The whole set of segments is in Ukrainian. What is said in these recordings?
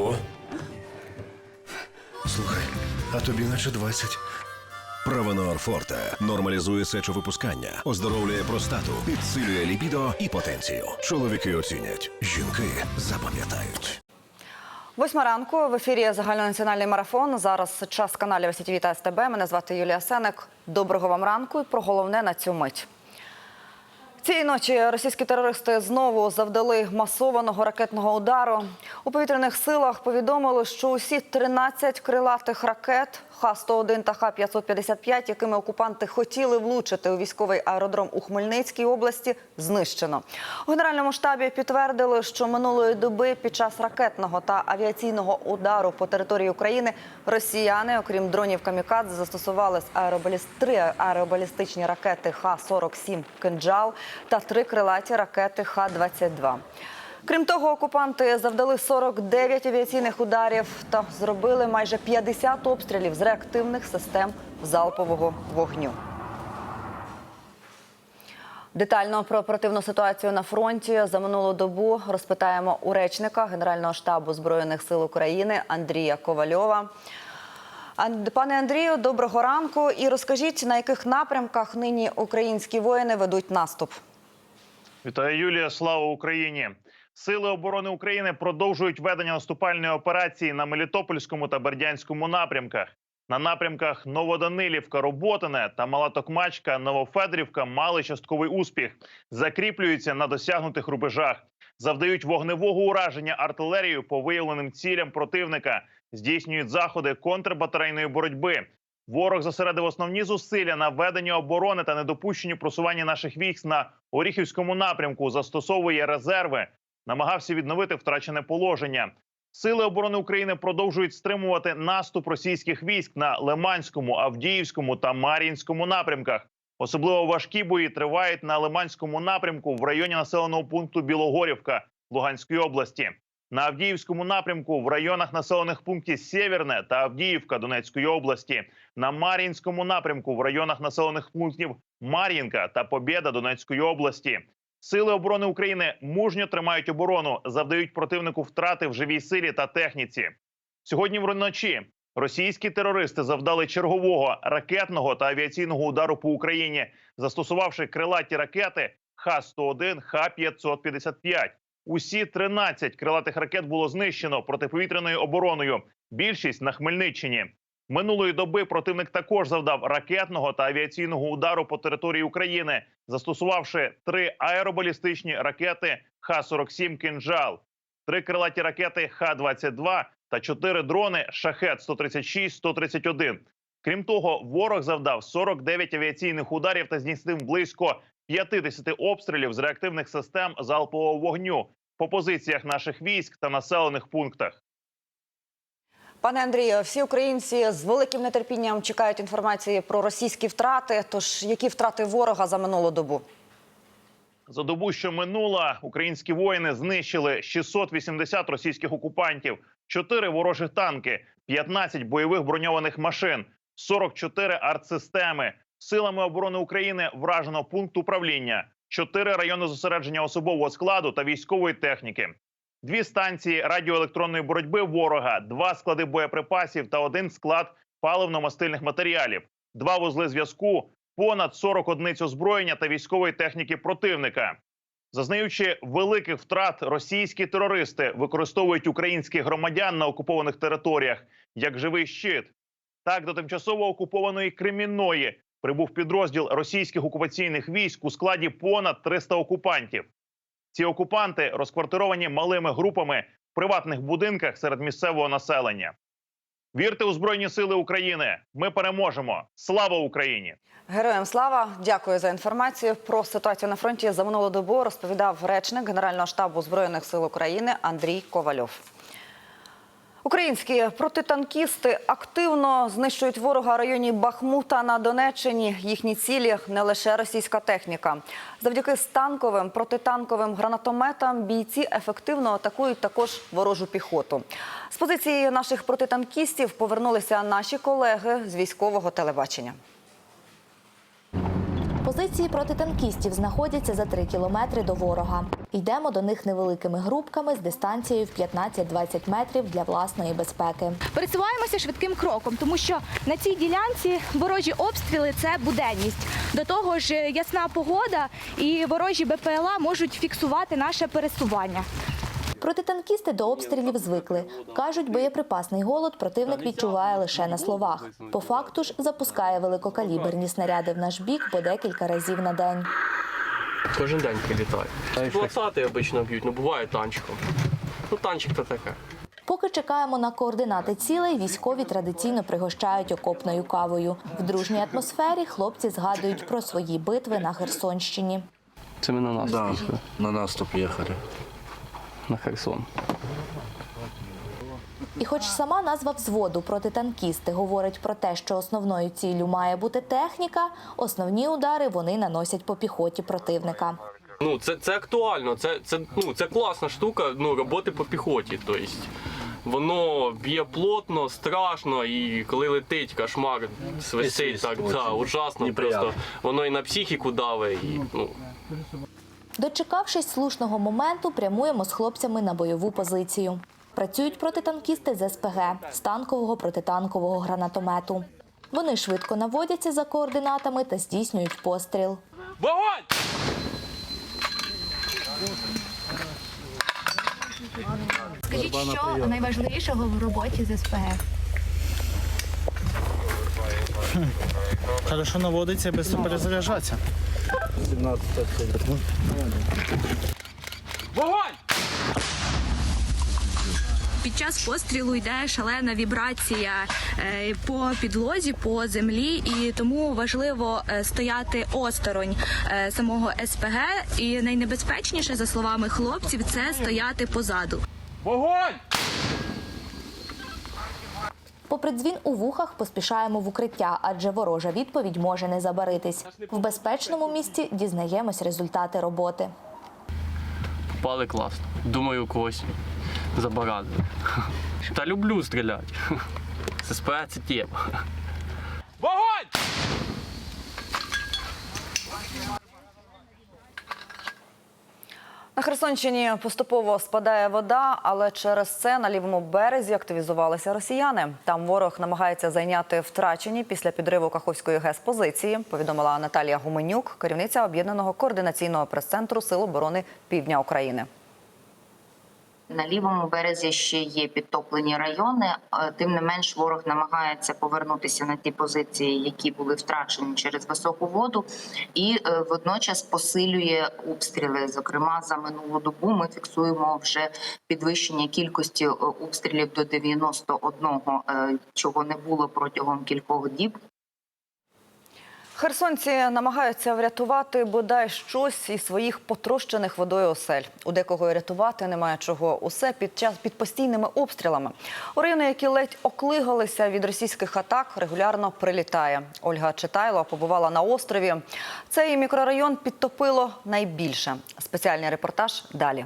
Ого. Слухай, а тобі наче 20. Правонор Форте нормалізує сечовипускання, оздоровлює простату, підсилює лібідо і потенцію. Чоловіки оцінять, жінки запам'ятають. Восьма ранку в ефірі загальнонаціональний марафон. Зараз час каналів СТВ та СТБ. Мене звати Юлія Сенек. Доброго вам ранку і про головне на цю мить. Цієї ночі російські терористи знову завдали масованого ракетного удару. У повітряних силах повідомили, що усі 13 крилатих ракет Х-101 та Х-555, якими окупанти хотіли влучити у військовий аеродром у Хмельницькій області, знищено. У Генеральному штабі підтвердили, що минулої доби під час ракетного та авіаційного удару по території України росіяни, окрім дронів камікадзе, застосували з аеробаліст... три аеробалістичні ракети Х-47 «Кинджал» та три крилаті ракети Х-22. Крім того, окупанти завдали 49 авіаційних ударів та зробили майже 50 обстрілів з реактивних систем залпового вогню. Детально про оперативну ситуацію на фронті за минулу добу розпитаємо у речника Генерального штабу збройних сил України Андрія Ковальова. Ан- Пане Андрію, доброго ранку. І розкажіть, на яких напрямках нині українські воїни ведуть наступ. Вітаю, Юлія. Слава Україні! Сили оборони України продовжують ведення наступальної операції на Мелітопольському та Бердянському напрямках. На напрямках Новоданилівка, Роботине та Мала Токмачка, Новофедрівка мали частковий успіх, закріплюються на досягнутих рубежах, завдають вогневого ураження артилерією по виявленим цілям противника, здійснюють заходи контрбатарейної боротьби. Ворог зосередив основні зусилля на веденні оборони та недопущенні просування наших військ на Оріхівському напрямку, застосовує резерви, намагався відновити втрачене положення. Сили оборони України продовжують стримувати наступ російських військ на Лиманському, Авдіївському та Мар'їнському напрямках. Особливо важкі бої тривають на Лиманському напрямку в районі населеного пункту Білогорівка Луганської області. На Авдіївському напрямку в районах населених пунктів Сєвєрне та Авдіївка Донецької області, на Мар'їнському напрямку в районах населених пунктів Мар'їнка та Побєда Донецької області. Сили оборони України мужньо тримають оборону, завдають противнику втрати в живій силі та техніці. Сьогодні вночі російські терористи завдали чергового ракетного та авіаційного удару по Україні, застосувавши крилаті ракети Х-101, Х-555. Усі 13 крилатих ракет було знищено протиповітряною обороною. Більшість на Хмельниччині. Минулої доби противник також завдав ракетного та авіаційного удару по території України, застосувавши три аеробалістичні ракети Х-47 «Кинджал», три крилаті ракети Х-22 та чотири дрони Шахет 136 131 Крім того, ворог завдав 49 авіаційних ударів та здійснив близько 50 обстрілів з реактивних систем залпового вогню по позиціях наших військ та населених пунктах. Пане Андрію, всі українці з великим нетерпінням чекають інформації про російські втрати. Тож які втрати ворога за минулу добу? За добу, що минула, українські воїни знищили 680 російських окупантів, 4 ворожі танки, 15 бойових броньованих машин, 44 артсистеми. Силами оборони України вражено пункт управління, 4 райони зосередження особового складу та військової техніки, дві станції радіоелектронної боротьби ворога, два склади боєприпасів та один склад паливно-мастильних матеріалів, два вузли зв'язку, понад 40 одиниць озброєння та військової техніки противника. Зазнаючи великих втрат, російські терористи використовують українських громадян на окупованих територіях як живий щит. Так, до тимчасово окупованої Кремінної прибув підрозділ російських окупаційних військ у складі понад 300 окупантів. Ці окупанти розквартировані малими групами в приватних будинках серед місцевого населення. Вірте у Збройні Сили України! Ми переможемо! Слава Україні! Героям слава, дякую за інформацію. Про ситуацію на фронті за минулу добу розповідав речник Генерального штабу збройних сил України Андрій Ковальов. Українські протитанкісти активно знищують ворога районі Бахмута на Донеччині. Їхні цілі не лише російська техніка. Завдяки станковим протитанковим гранатометам бійці ефективно атакують також ворожу піхоту. З позиції наших протитанкістів повернулися наші колеги з військового телебачення. Позиції протитанкістів знаходяться за 3 кілометри до ворога. Йдемо до них невеликими групками з дистанцією в 15-20 метрів для власної безпеки. Пересуваємося швидким кроком, тому що на цій ділянці ворожі обстріли це буденність. До того ж, е, ясна погода і ворожі БПЛА можуть фіксувати наше пересування. Протитанкісти до обстрілів звикли. Кажуть, боєприпасний голод противник відчуває лише на словах. По факту ж запускає великокаліберні снаряди в наш бік по декілька разів на день. Кожен день прилітають. 20 обично б'ють, ну буває танчиком. Ну танчик то таке. Поки чекаємо на координати цілей, військові традиційно пригощають окопною кавою. В дружній атмосфері хлопці згадують про свої битви на Херсонщині. Це ми на нас Да, на наступ ехали. На Херсон. І хоч сама назва взводу протитанкісти говорить про те, що основною ціллю має бути техніка, основні удари вони наносять по піхоті противника. Ну це, це актуально, це, це, ну, це класна штука ну, роботи по піхоті. Тобто, воно б'є плотно, страшно, і коли летить кошмар, свистить так, да, ужасно. Просто воно і на психіку даве, і ну, Дочекавшись слушного моменту, прямуємо з хлопцями на бойову позицію. Працюють протитанкісти з СПГ з танкового протитанкового гранатомету. Вони швидко наводяться за координатами та здійснюють постріл. Вогонь! Скажіть, що найважливішого в роботі з СПГ? Хорошо наводиться без перезаряджатися. Вогонь! Під час пострілу йде шалена вібрація е, по підлозі, по землі, і тому важливо е, стояти осторонь е, самого СПГ. І найнебезпечніше, за словами хлопців, це стояти позаду. Вогонь! Попри дзвін у вухах, поспішаємо в укриття, адже ворожа відповідь може не забаритись. В безпечному місці дізнаємось результати роботи. Пали класно. Думаю, когось забарадили. Та люблю стріляти. З СП це тема. Вогонь! На Херсонщині поступово спадає вода, але через це на лівому березі активізувалися росіяни. Там ворог намагається зайняти втрачені після підриву Каховської ГЕС позиції. Повідомила Наталія Гуменюк, керівниця об'єднаного координаційного прес-центру Сил оборони Півдня України. На лівому березі ще є підтоплені райони. Тим не менш, ворог намагається повернутися на ті позиції, які були втрачені через високу воду, і е, водночас посилює обстріли. Зокрема, за минулу добу ми фіксуємо вже підвищення кількості е, обстрілів до 91, е, чого не було протягом кількох діб. Херсонці намагаються врятувати бодай щось із своїх потрощених водою осель. У декого рятувати немає чого. Усе під час під постійними обстрілами. У райони, які ледь оклигалися від російських атак, регулярно прилітає. Ольга Читайло побувала на острові. Цей мікрорайон підтопило найбільше. Спеціальний репортаж далі.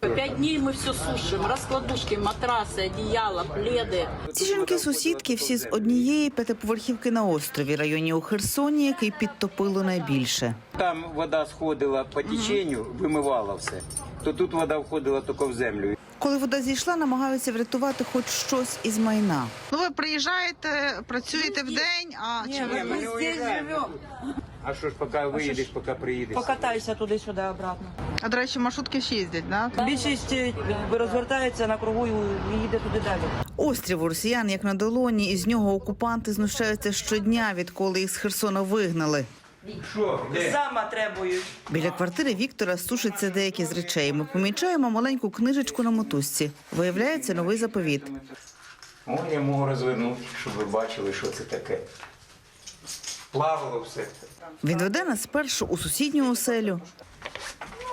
Пять дней мы все сушим. Раскладушки, матрасы, одеяла, пледы. Ці жінки-сусідки всі з однієї п'ятиповерхівки на острові, районі у Херсоні, який підтопило найбільше. Там вода сходила по теченню, вимивала все. То тут вода входила тільки в землю. Коли вода зійшла, намагаються врятувати хоч щось із майна. Ну ви приїжджаєте, працюєте в день, а Мы здесь живем. А що ж, поки виїдеш, поки приїдеш? Покатайся туди-сюди обратно. а до речі, маршрутки ще їздять, да? Більшість е, розвертається на кругу і їде туди далі. Острів у росіян як на долоні, і з нього окупанти знущаються щодня, відколи їх з Херсона вигнали. Що? Сама требують. Біля квартири Віктора сушаться деякі з речей. Ми помічаємо маленьку книжечку на мотузці. Виявляється новий заповіт. О, я можу розвернути, щоб ви бачили, що це таке. Плавало все. Він веде нас спершу у сусідню оселю.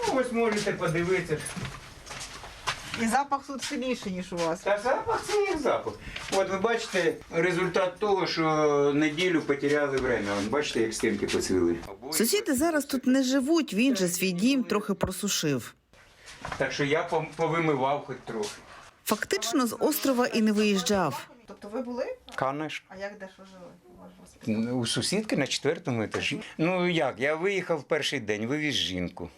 Ну, ось можете подивитися. І запах тут сильніший, ніж у вас. Та запах це як запах. От ви бачите результат того, що неділю потеряли время. Вон, бачите, як стінки поцвіли. Сусіди зараз тут не живуть. Він же свій дім трохи просушив. Так що я пом- повимивав хоч трохи. Фактично з острова і не виїжджав. Тобто ви були? Конечно. А як де що жили? У сусідки на четвертому етажі. Ну як, я виїхав перший день, вивіз жінку.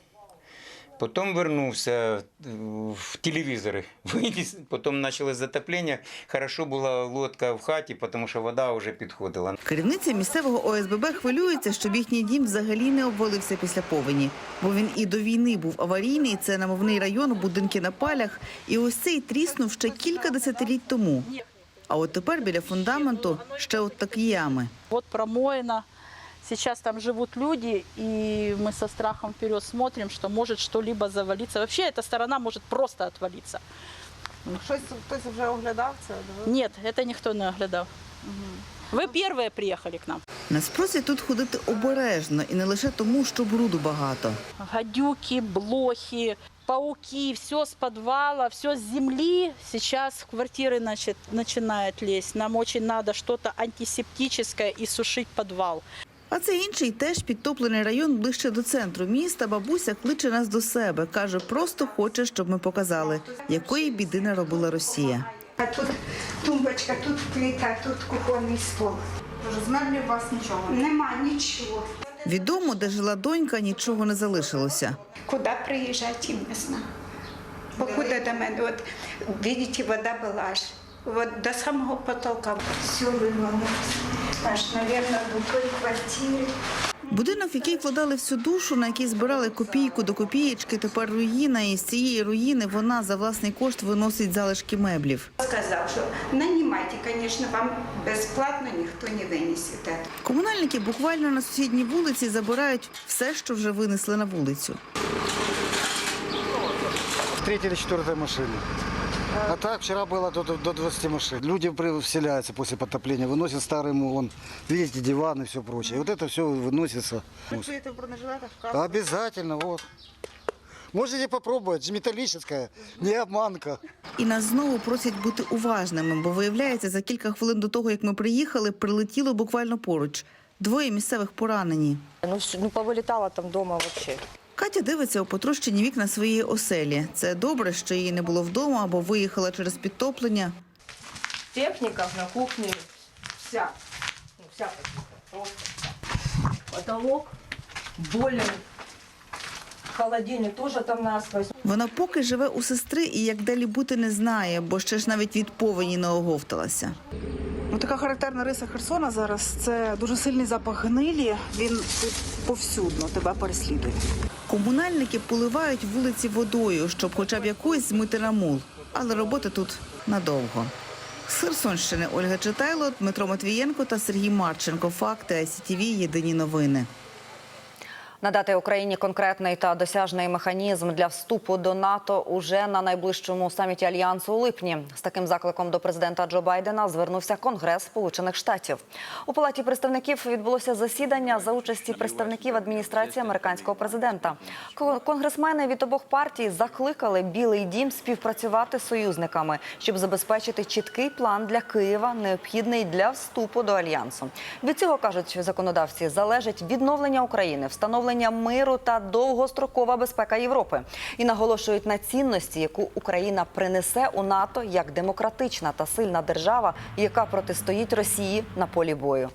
Потім вернувся е, в телевізори, виніс, потім почали затоплення. Хорошо була лодка в хаті, тому що вода вже підходила. Керівниця місцевого ОСББ хвилюється, щоб їхній дім взагалі не обвалився після повені. Бо він і до війни був аварійний, це намовний район, будинки на палях. І ось цей тріснув ще кілька десятиліть тому. А от тепер біля фундаменту ще от такі ями. Вот промоина. Сейчас там живут люди, и мы со страхом вперед смотрим, что может что-либо завалиться. Вообще эта сторона может просто отвалиться. Щось хтось вже оглядав це? Нет, это никто не оглядав. Вы первые приехали к нам. Нас просять тут ходити обережно і не лише тому, що бруду багато. Гадюки, блохи, пауки, все с подвала, все с земли. Сейчас в квартиры значит, начинает лезть. Нам очень надо что-то антисептическое и сушить подвал. А це інший теж підтоплений район ближче до центру міста. Бабуся кличе нас до себе. Каже, просто хоче, щоб ми показали, якої біди наробила Росія. А тут тумбочка, тут плита, тут кухонний стол. Тож з меблів у вас нічого. Нема нічого. Відомо, де жила донька, нічого не залишилося. Куди приїжджати, не знаю. Покуда до мене, от, видите, вода була аж от, до самого потолка. Все вимилося. Аж, мабуть, до тої квартири. Будинок, в який вкладали всю душу, на який збирали копійку до копієчки, тепер руїна. І з цієї руїни вона за власний кошт виносить залишки меблів. Сказав, що нанімайте, звісно, вам безплатно ніхто не винесе. Комунальники буквально на сусідній вулиці забирають все, що вже винесли на вулицю. Третья или четвертая машина. А так вчера было до, до 20 машин. Люди при- вселяются после потопления, выносят старый мулон. Видите, диваны и все прочее. И вот это все выносится. Працюєте в бронежилетах? Обязательно, вот. Можете попробовать, металлическая, не обманка. І нас знову просять бути уважними, бо виявляється, за кілька хвилин до того, як ми приїхали, прилетіло буквально поруч. Двоє місцевих поранені. Ну, ну повилітала там вдома взагалі. Катя дивиться у потрощені вікна своєї оселі. Це добре, що її не було вдома або виїхала через підтоплення. Техніка на кухні вся. Ну, вся просто. Потолок болен. Холодильник теж там насквозь. Вона поки живе у сестри і як далі бути не знає, бо ще ж навіть від повені не оговталася. Ну, така характерна риса Херсона зараз це дуже сильний запах гнилі. Він повсюдно тебе переслідує. Комунальники поливають вулиці водою, щоб хоча б якусь змити намул. Але роботи тут надовго. З Херсонщини Ольга Читайло, Дмитро Матвієнко та Сергій Марченко. Факти ICTV Єдині новини. Надати Україні конкретний та досяжний механізм для вступу до НАТО уже на найближчому саміті альянсу у липні. З таким закликом до президента Джо Байдена звернувся Конгрес Сполучених Штатів. У палаті представників відбулося засідання за участі представників адміністрації американського президента. Ко- Конгресмени від обох партій закликали Білий Дім співпрацювати з союзниками, щоб забезпечити чіткий план для Києва, необхідний для вступу до альянсу. Від цього кажуть законодавці залежить відновлення України, встановлення миру та довгострокова безпека Європи. І наголошують на цінності, яку Україна принесе у НАТО як демократична та сильна держава, яка протистоїть Росії на полі бою.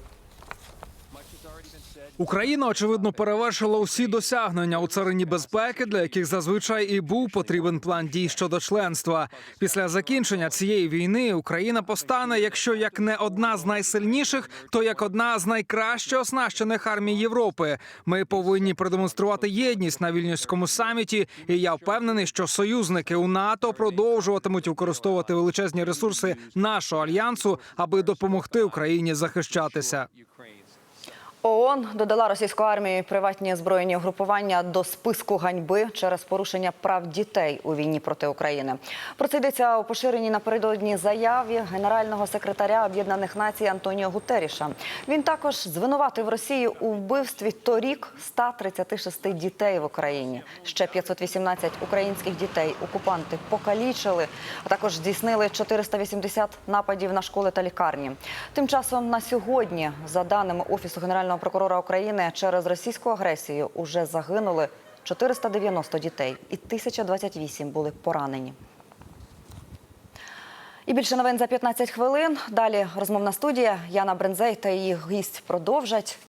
Україна очевидно перевершила усі досягнення у царині безпеки, для яких зазвичай і був потрібен план дій щодо членства. Після закінчення цієї війни Україна постане, якщо як не одна з найсильніших, то як одна з найкраще оснащених армій Європи. Ми повинні продемонструвати єдність на вільнюському саміті. І я впевнений, що союзники у НАТО продовжуватимуть використовувати величезні ресурси нашого альянсу, аби допомогти Україні захищатися. ООН додала російську армію і приватні збройні угрупування до списку ганьби через порушення прав дітей у війні проти України. Про це йдеться у поширеній напередодні заяві генерального секретаря Об'єднаних Націй Антоніо Гутеріша. Він також звинуватив Росію у вбивстві торік 136 дітей в Україні. Ще 518 українських дітей окупанти покалічили, а також здійснили 480 нападів на школи та лікарні. Тим часом на сьогодні, за даними офісу генерального прокурора України, через російську агресію уже загинули 490 дітей і 1028 були поранені. І більше новин за 15 хвилин. Далі розмовна студія Яна Брензей та її гість продовжать.